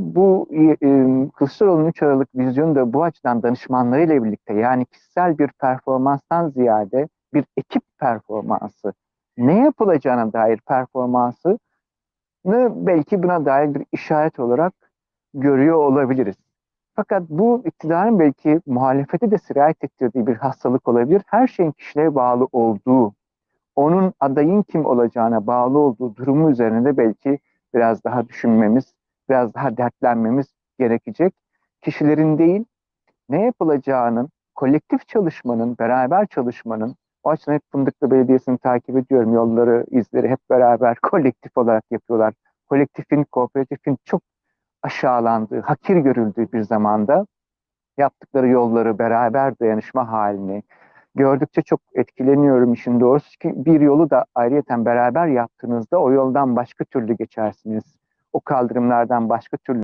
Bu e, Kılıçdaroğlu'nun 3 Aralık vizyonu da bu açıdan danışmanlarıyla birlikte yani kişisel bir performanstan ziyade bir ekip performansı, ne yapılacağına dair performansı belki buna dair bir işaret olarak görüyor olabiliriz. Fakat bu iktidarın belki muhalefete de sirayet ettirdiği bir hastalık olabilir. Her şeyin kişiliğe bağlı olduğu, onun adayın kim olacağına bağlı olduğu durumu üzerinde belki biraz daha düşünmemiz, biraz daha dertlenmemiz gerekecek. Kişilerin değil, ne yapılacağının, kolektif çalışmanın, beraber çalışmanın, o açıdan hep Fındıklı Belediyesi'ni takip ediyorum. Yolları, izleri hep beraber kolektif olarak yapıyorlar. Kolektifin, kooperatifin çok aşağılandığı, hakir görüldüğü bir zamanda yaptıkları yolları beraber dayanışma halini gördükçe çok etkileniyorum işin doğrusu ki bir yolu da ayrıyeten beraber yaptığınızda o yoldan başka türlü geçersiniz. O kaldırımlardan başka türlü